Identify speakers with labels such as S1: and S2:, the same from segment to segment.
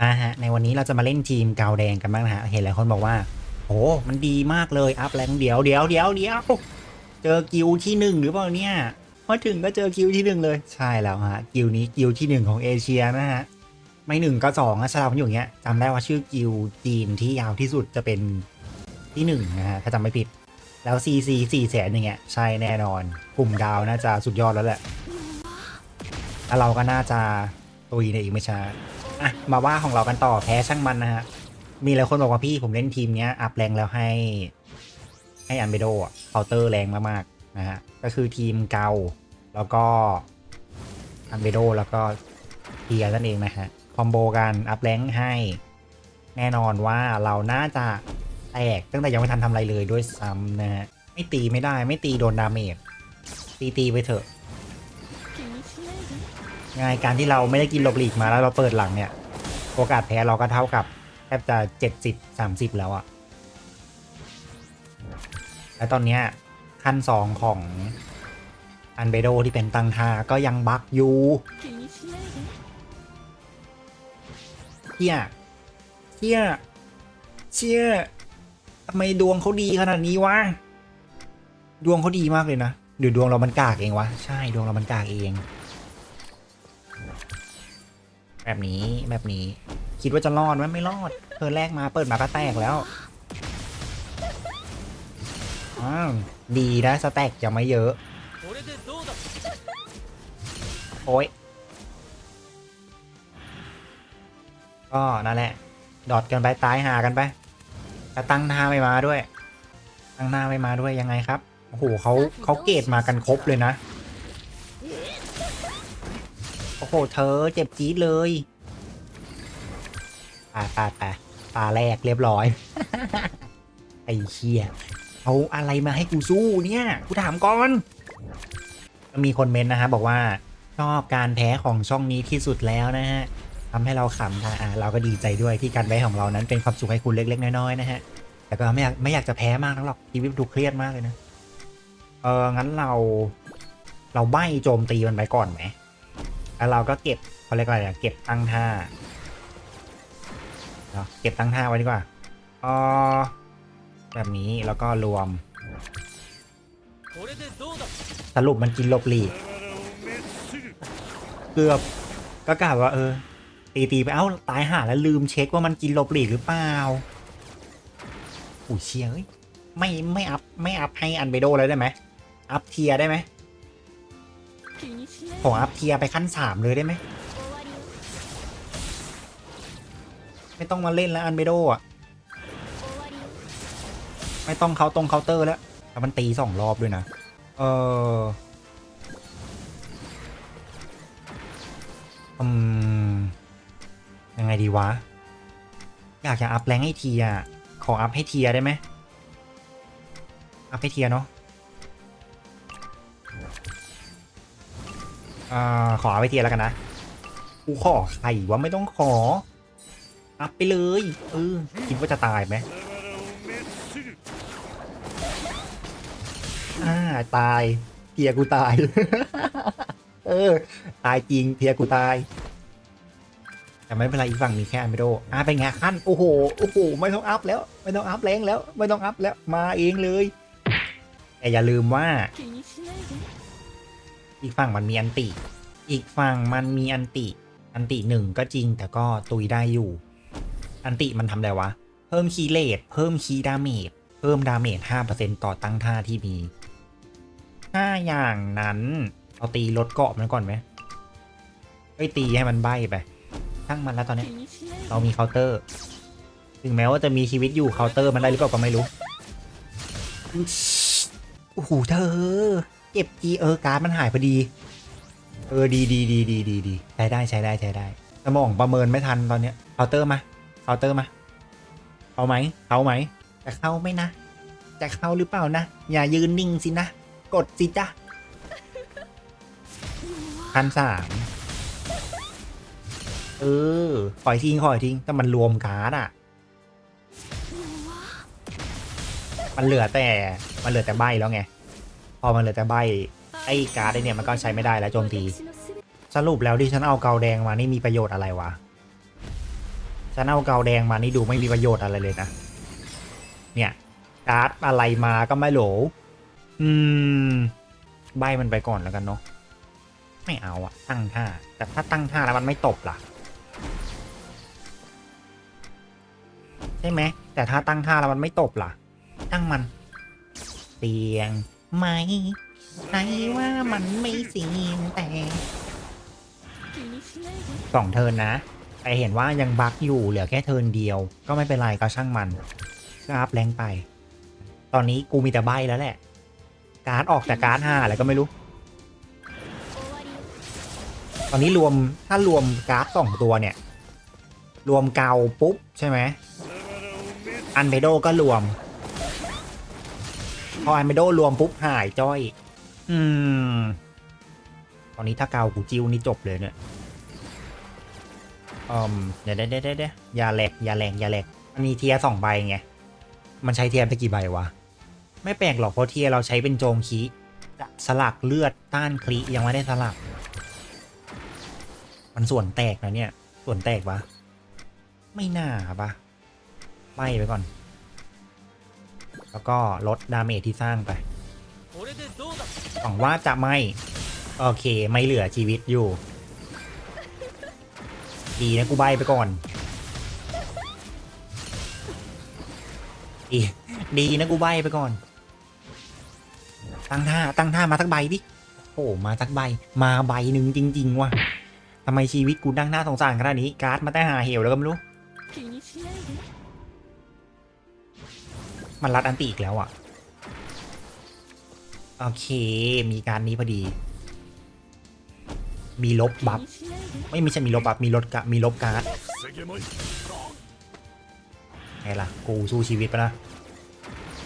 S1: มาฮะ ในวันนี้เราจะมาเล่นทีมกาวแดงกันบ้างนะฮะ เห็นหลายคนบอกว่าโอ้มันดีมากเลย อัพแรงเดี๋ยวเดี๋ยวเดี๋ยวเดี๋ยวเจอกิลที่หนึ่งหรือเปล่าเนี่ยมาถึงก็เจอกิลที่หนึ่งเลย ใช่แล้วฮะ กิลนี้กิลที่หนึ่งของเอเชียนะฮะ ไม่หนึ่งก็สองอะสลับกันอยู่เงี้ยจำได้ว่าชื่อกิลจีนที่ยาวที่สุดจะเป็นที่หนึ่งนะฮะ ถ้าจำไม่ผิด แล้ว CC สี่แสนอย่างเงี้ย ใช่แน่นอน กลุ่มดาวน่าจะสุดยอดแล้วแหละแล้วเราก็น่าจะตุยในอีกไม่ช้า อะมาว่าของเรากันต่อแพ้ช่างมันนะฮะ มีหลายคนบอกว่าพี่ผมเล่นทีมเนี้ยอัพแรงแล้วให้ ให้อันเบโดอะเคาน์เตอร์แรงมากๆนะฮะ ก็คือทีมเกาแล้วก็อันเบโดแล้วก็เทียนั่นเองนะฮะ คอมโบกันอัพแรงให้ แน่นอนว่าเราน่าจะแตกตั้งแต่ยังไม่ทันทำอะไรเลยด้วยซ้ำนะฮะ ไม่ตีไม่ได้ไม่ตีโดนดาเมจตีตีไปเถอะ
S2: ง่า
S1: ยการที่เราไม่ได้กินหลบหลีกมาแล้วเราเปิดหลังเนี่ย โอกาสแพ้เราก็เท่ากับแทบจะเจ็ดสิบสามสิบแล้วอะและตอนนี้ขั้นสองของอันเบโดที่เป็นตังทาก็ยังบักอยู่เชี่ยเชี่ยเชี่ยทำไมดวงเขาดีขนาดนี้วะ ดวงเขาดีมากเลยนะเดี๋ยวดวงเรามันกากเองวะ ใช่ดวงเรามันกากเอง แบบนี้แบบนี้ คิดว่าจะรอดไหมไม่รอดเธอแรกมาเปิดมาก็แตกแล้วอ้าวดีนะสแต็กยังไม่เยอะ โอ้ยก็นั่นแหละ ดอดกันไปตายหากันไปแต่ตั้งหน้าไม่มาด้วย ตั้งหน้าไม่มาด้วยยังไงครับโอ้โหเขาเขาเกตมากันครบเลยนะ โอ้โห เธอเจ็บจี๊ดเลยปาปาปาตาแรกเรียบร้อย ไอ้เชี่ยเอาอะไรมาให้กูสู้เนี่ย กูถามก่อน มีคนเมนนะฮะ บอกว่า ชอบการแพ้ของช่องนี้ที่สุดแล้วนะฮะทำให้เราขำค่ะอะเราก็ดีใจด้วยที่การแพ้ของเรานั้นเป็นความสุขให้คุณเล็ก ๆ น้อยๆนะฮะ แต่ก็ไม่อยากไม่อยากจะแพ้มากนักหรอกชีวิตดูเครียดมากเลยนะ เอองั้นเรา เราใบ้โจมตีมันไปก่อนไหม แล้วเราก็เก็บเขาเรียกอะไรอะเก็บตั้งท่าเนาะเก็บตั้งท่าไว้ดีกว่าอ๋อแบบนี้แล้วก็รวม สรุปมันกินลบหลีเกือบก็กล่าวว่าเออตีตีไปเอ้าตายห่าแล้วลืมเช็คว่ามันกินลบหลีหรือเปล่าอุ้ยเชียเอ้ยไม่ไม่อัพไม่อัพให้อันเบโดเลยได้ไหมอัพเทียได้ไหม
S2: ผ
S1: มอัพเทียไปขั้นสามเลยได้ไหม ไม่ต้องมาเล่นแล้วอันเบโดอะ ไม่ต้องเขาตรงเคาน์เตอร์แล้วแต่มันตีสองรอบด้วยนะ เอออืมยังไงดีวะ อยากจะอัพแรงให้เทีย ขออัพให้เทียได้ไหมอัพให้เทียเนาะ อขอไปเทียแล้วกันนะ กูขอใครว่าไม่ต้องขอ อัพไปเลย เออ คิดว่าจะตายไหมอ่าตายเทียกูตาย เออ ตายจริงเทียกูตาย แต่ไม่เป็นไรอีกฝั่งมีแค่อเมโดอ่าไปงนขั้นโอ้โหโอ้โหไม่ต้องอัพแล้ว ไม่ต้องอัพแรงแล้ว ไม่ต้องอัพแล้วมาเองเลยแต่อย่าลืมว่า อีกฝั่งมันมีอันติ อีกฝั่งมันมีอันติ อันติหนึ่งก็จริงแต่ก็ตุยได้อยู่ อันติมันทำอะไรวะ เพิ่มคีเลดเพิ่มคีดาเมจ เพิ่มดาเมจห้าเปอร์เซ็นต์ต่อตั้งท่าที่มีห้าอย่างนั้นเอาตีรถเกาะมันก่อนไหมไปตีให้มันใบไปตั้งมันแล้วตอนนี้ เรามีเคาน์เตอร์ ถึงแม้ว่าจะมีชีวิตอยู่เคาน์เตอร์มันได้หรือเปล่าก็ไม่รู้โอ้โหเธอ ก็บกีเออการ์ดมันหายพอดี เออดีดีดีดีดีดีใช้ได้ใช้ได้ใช้ได้สมองประเมินไม่ทันตอนเนี้ยเคาน์เตอร์มาเคาน์เตอร์มาเอาไหมเอาไหมจะเข้าไหมนะ จะเข้าหรือเปล่านะ อย่ายืนนิ่งสินะ กดสิจ้ะพันสามเออขอยทิ้งขอยทิ้งแต่มันรวมการ์ดอะ มันเหลือแต่ มันเหลือแต่ใบแล้วไง พอมันเหลือแต่ใบไอ้การ์ดเนี่ยมันก็ใช้ไม่ได้แล้วโจมตีสรุปแล้วที่ฉันเอาเกาแดงมานี่มีประโยชน์อะไรวะฉันเอาเกาแดงมานี่ดูไม่มีประโยชน์อะไรเลยนะเนี่ยการ์ดอะไรมาก็ไม่หลอืมใบมันไปก่อนแล้วกันเนาะไม่เอาอะตั้งท่าแต่ถ้าตั้งท่าแล้วมันไม่ตบล่ะใช่ไหมแต่ถ้าตั้งท่าแล้วมันไม่ตบล่ะตั้งมันเตียง ไหมใครว่ามันไม่เสียงแต่สองเทินนะแต่เห็นว่ายังบั๊กอยู่เหลือแค่เทินเดียว ก็ไม่เป็นไรก็ช่างมันก็อัพแรงไป ตอนนี้กูมีแต่ใบแล้วแหละ การ์ดออกจากการ์ดห้าอะไรก็ไม่รู้ ตอนนี้รวมถ้ารวมการ์ดสองตัวเนี่ย รวมเกาปุ๊บใช่ไหมอันเบโดก็รวม พออันเบโดรวมปุ๊บหายจ้อย อืม ตอนนี้ถ้าเกากูจิ้วนี่จบเลยเนี่ยอืมเดี๋ยวเดี๋ยวเดี๋ยวเดี๋ยวอย่าแหลกอย่าแหลกอย่าแหลกมันมีเทียร์สองใบไง มันใช้เทียร์ไปกี่ใบวะ ไม่แปลกหรอกเพราะเทียร์เราใช้เป็นโจมคีจะสลักเลือดต้านคลียังไม่ได้สลัก มันส่วนแตกนะเนี่ย ส่วนแตกปะไม่น่าปะไล่ไปก่อน แล้วก็ลดดาเมจที่สร้างไปหวังว่าจะไม่ โอเคไม่เหลือชีวิตอยู่ ดีนะกูใบไปก่อน ดีดีนะกูใบไปก่อน ตั้งท่าตั้งท่ามาสักใบดิโอ้โหมาสักใบ มาใบหนึ่งจริง ๆ ว่ะทำไมชีวิตกูนั่งหน้าสงสารขนาดนี้ การ์ดมาแต่หาเหวแล้วก็ไม่รู้ มันรัดอันตีอีกแล้วอะ่ะ โอเค มีการนี้พอดี มีลบบัฟ ไม่มีใช่มีลบบัฟ มีลดกะมีลบการ์ดไงล่ะ กูสู้ชีวิตปะนะ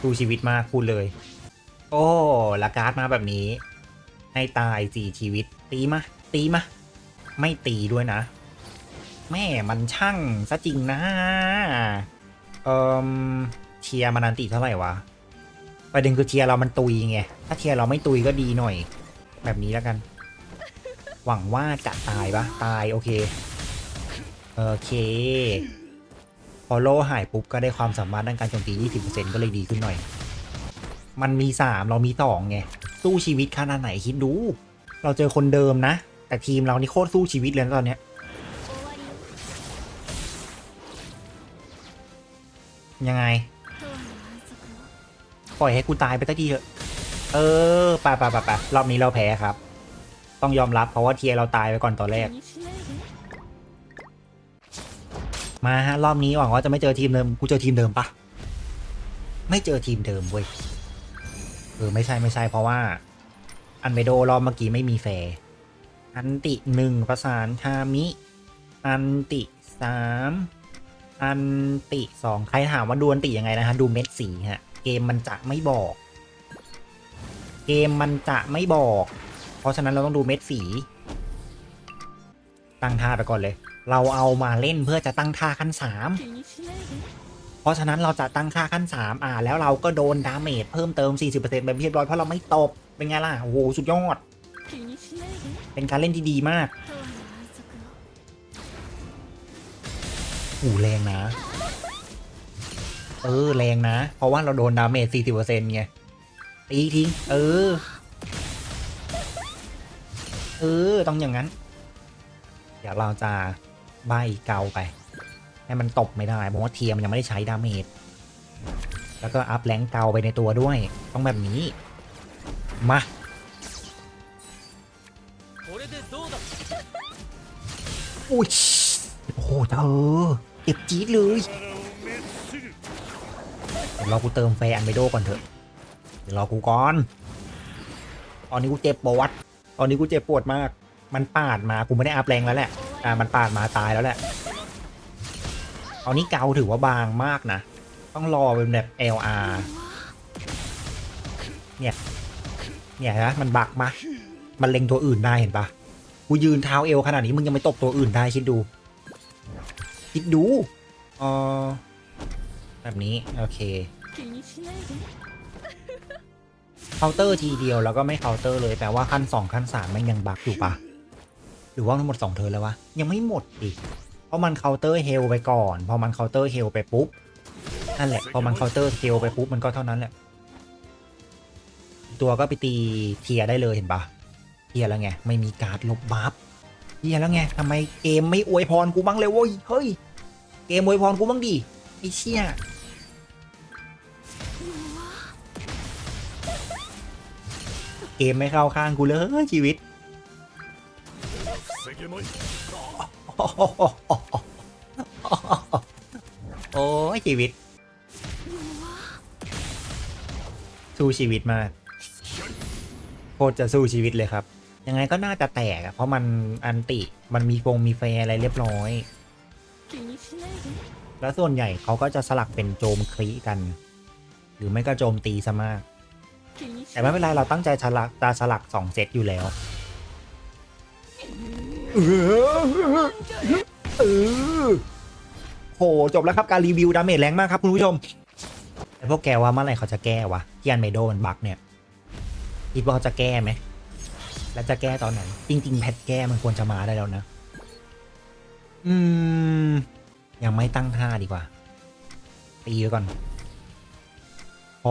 S1: สู้ชีวิตมากพูดเลย โอ้ละการ์ดมาแบบนี้ ให้ตายสี่ชีวิต ตีมา ตีมา ไม่ตีด้วยนะ แม่มันช่างซะจริงนะ เอ่อ เทียมันอันติเท่าไหร่วะประเด็นคือเทียเรามันตุยไง ถ้าเทียเราไม่ตุยก็ดีหน่อย แบบนี้แล้วกัน หวังว่าจะตายปะตายโอเค โอเค พอโลหายปุ๊บก็ได้ความสามารถด้านการโจมตี 20%ก็เลยดีขึ้นหน่อย มันมี 3 เรามี2ไง สู้ชีวิตขนาดไหนคิดดู เราเจอคนเดิมนะ แต่ทีมเรานี่โคตรสู้ชีวิตเลยตอนเนี้ยยังไง ปล่อยให้กูตายไปตะทีเถอะ เออไปไปไปไปรอบนี้เราแพ้ครับ ต้องยอมรับเพราะว่าเทียเราตายไปก่อนตอนแรก มาฮะรอบนี้หวังว่าจะไม่เจอทีมเดิม กูเจอทีมเดิมปะไม่เจอทีมเดิมเว้ย เออไม่ใช่ไม่ใช่เพราะว่า อันเมโดรอบเมื่อกี้ไม่มีแฟร์อันติหนึ่งประสานทามิ อันติสามอันติสองใครถามว่าดูอันติยังไงนะฮะ ดูเม็ดสีฮะ เกมมันจะไม่บอก เกมมันจะไม่บอก เพราะฉะนั้นเราต้องดูเม็ดสี ตั้งท่าไปก่อนเลย เราเอามาเล่นเพื่อจะตั้งท่าขั้นสามเพราะฉะนั้นเราจะตั้งค่าขั้นสามอ่า แล้วเราก็โดนดาเมจเพิ่มเติม 40%แบบเรียบร้อยเพราะเราไม่ตบ เป็นไงล่ะ โอ้โห สุดยอด เป็นการเล่นที่ดีมาก โอ้แรงนะ เออ แรงนะ เพราะว่าเราโดนดาเมจสี่สิบเปอร์เซ็นต์ไงตีทิ้ง เออ เออ ต้องอย่างนั้น เดี๋ยวเราจะใบเกาไป ให้มันตบไม่ได้เพราะว่าเทียมันยังไม่ได้ใช้ดาเมจ แล้วก็อัพแรงเกาไปในตัวด้วย ต้องแบบนี้ มา
S3: โอ้
S1: ยโอ้โหเธอเจ็บจี๊ดเลย เดี๋ยวรอกูเติมแฟร์อันเบโดก่อนเถอะ เดี๋ยวรอกูก่อน ตอนนี้กูเจ็บปวด ตอนนี้กูเจ็บปวดมาก มันปาดมา กูไม่ได้อัพแรงแล้วแหละ อ่า มันปาดมาตายแล้วแหละตอนนี้เกาถือว่าบางมากนะ ต้องรอเป็นแบบ LR เนี่ย เนี่ยนะ มันบักมา มันเล็งตัวอื่นได้เห็นปะกูยืนเท้าเอวขนาดนี้มึงยังไม่ตบตัวอื่นได้คิดดู คิดดู เออ แบบนี้ โอเคเคาน์เตอร์ทีเดียวแล้วก็ไม่เคาน์เตอร์เลยแปลว่าขั้นสองขั้นสามมันยังบักอยู่ปะหรือว่าทั้งหมดสองเทอร์แล้ววะยังไม่หมดอีกเพราะมันเคาน์เตอร์เฮลไปก่อนพอมันเคาน์เตอร์เฮลไปปุ๊บนั่นแหละพอมันเคาน์เตอร์เฮลไปปุ๊บมันก็เท่านั้นแหละตัวก็ไปตีเทียได้เลยเห็นปะเทียแล้วไงไม่มีการ์ดลบบัฟเทียแล้วไงทำไมเกมไม่อวยพรกูบ้างเลยโว้ยเฮ้ยเกมอวยพรกูบ้างดิไอ้เชี่ย เกมไม่เข้าข้างกูเลยชีวิต โอ้ชีวิต สู้ชีวิตมากโคตรจะสู้ชีวิตเลยครับ ยังไงก็น่าจะแตกเพราะมันอันติมันมีฟงมีแฟอะไรเรียบร้อย แล้วส่วนใหญ่เขาก็จะสลักเป็นโจมคลีกัน หรือไม่ก็โจมตีซะมาก แต่ไม่เป็นไรเราตั้งใจลักตาสลักสองเซตอยู่แล้วเออเออโหจบแล้วครับการรีวิวดาเมจแรงมากครับคุณผู้ชมแต่พวกแกว่าเมื่อไหร่เขาจะแก้วะที่อันเมโดมันบักเนี่ยคิดว่าเขาจะแก้ไหมแล้วจะแก้ตอนไหนจริง ๆ แพทแก้มันควรจะมาได้แล้วนะ อืม ยังไม่ตั้งท่าดีกว่าตีไว้ก่อน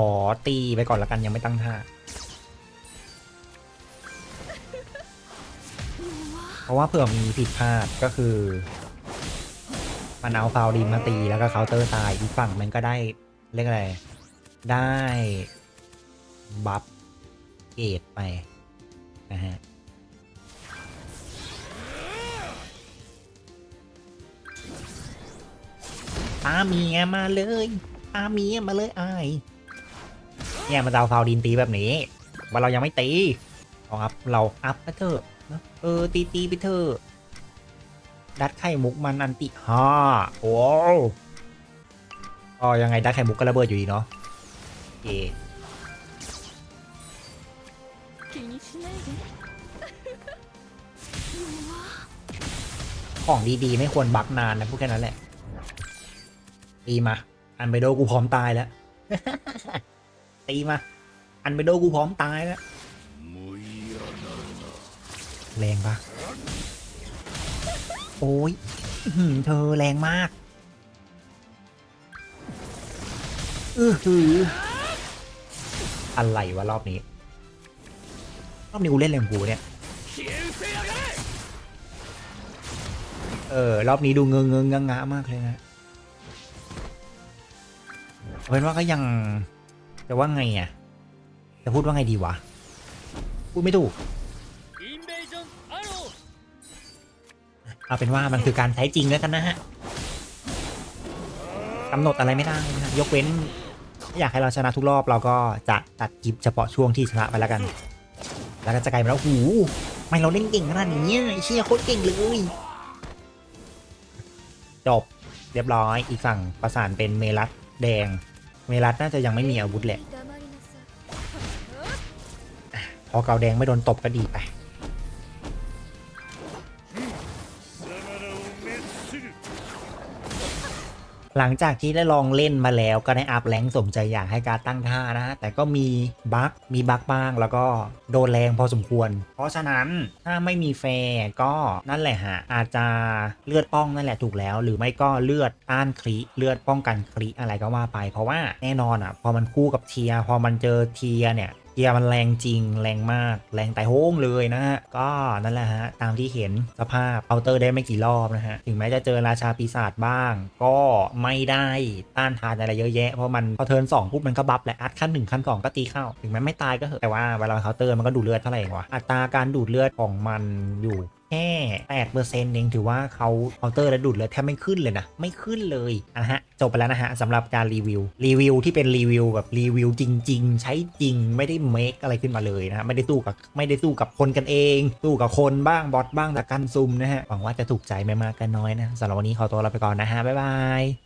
S1: อตีไปก่อนละกันยังไม่ตั้งท่า เพราะว่าเผื่อมีผิดพลาดก็คือมันเอาฟาวดีมาตีแล้วก็เคาน์เตอร์ตายอีกฝั่งมันก็ได้เรียกอะไร ได้บัฟเกตไปนะฮะตาเมียมาเลยตาเมียมาเลยไอ้ เนี่ยมันจะเอาฟาวดินตีแบบนี้ว่าเรายังไม่ตีเอาครับเราอัพไปเถอะเออตีตีไปเถอะดัดไข่มุกมันอันติฮ่าโอ้ก็ยังไงดัดไข่มุกก็ระเบิดอยู่ดีเนาะเอของดีๆ ไม่ควรบักนานนะพูดแค่นั้นแหละ ดีมา อันไปโดกูพร้อมตายแล้ว ตีมา อันเบโดกูพร้อมตายแล้วแรงปะโอ้ยเธอแรงมากอือหืออะไรวะรอบนี้ รอบนี้กูเล่นแรงกูเนี่ย เออ รอบนี้ดูเงงเงงงงะมากเลยนะเอาเป็นว่าก็ยัง แต่ว่าไงอะจะพูดว่าไงดีวะ พูดไม่ถูกเอาเป็นว่ามันคือการใช้จริงแล้วกันนะฮะกำหนดอะไรไม่ได้นะยกเว้น อยากให้เราชนะทุกรอบเราก็จะตัดกิบเฉพาะช่วงที่ชนะไปแล้วกัน แล้วก็จะไกลไปแล้ว่าหูไม่เราเล่นเก่งขนาดนี้เชี่ยโคตรเก่งเลยจบเรียบร้อยอีกฝั่งประสานเป็นเมลัดแดง เมลัสน่าจะยังไม่มีอาวุธแหละ พอเกาแดงไม่โดนตบก็ดีไป หลังจากที่ได้ลองเล่นมาแล้วก็ได้อัพแรงสมใจอยากให้การตั้งท่านะฮะแต่ก็มีบั๊กมีบั๊กบ้างแล้วก็โดนแรงพอสมควร เพราะฉะนั้นถ้าไม่มีแฟร์ก็นั่นแหละฮะอาจจะเลือดป้องนั่นแหละถูกแล้ว หรือไม่ก็เลือดต้านคลิเลือดป้องกันคลิอะไรก็ว่าไป เพราะว่าแน่นอนอะพอมันคู่กับเทียพอมันเจอเทียเนี่ย เกียร์มันแรงจริงแรงมาก แรงไต่โห้งเลยนะฮะ ก็นั่นแหละฮะ ตามที่เห็นสภาพเอาเตอร์ได้ไม่กี่รอบนะฮะ ถึงแม้จะเจอราชาปีศาจบ้าง ก็ไม่ได้ต้านทานอะไรเยอะแยะ เพราะมันพอเทิร์นสองปุ๊บมันก็บัฟแหละอัดขั้นหนึ่งขั้นสองก็ตีเข้า ถึงแม้ไม่ตายก็เถอะแต่ว่าเวลาเคาน์เตอร์มันก็ดูดเลือดเท่าไหร่วะอัตราการดูดเลือดของมันอยู่แค่แปดเปอร์เซ็นต์เองถือว่าเขาเคาน์เตอร์และดูดเลยแทบไม่ขึ้นเลยนะ ไม่ขึ้นเลยนะฮะ จบไปแล้วนะฮะสำหรับการรีวิว รีวิวที่เป็นรีวิวแบบรีวิวจริง ๆ ใช้จริงไม่ได้เมคอะไรขึ้นมาเลยนะฮะไม่ได้สู้กับไม่ได้สู้กับคนกันเองสู้กับคนบ้างบอทบ้างแต่กันซุ่มนะฮะหวังว่าจะถูกใจไม่มากก็น้อยนะสำหรับวันนี้ขอตัวลาไปก่อนนะฮะบ๊ายบาย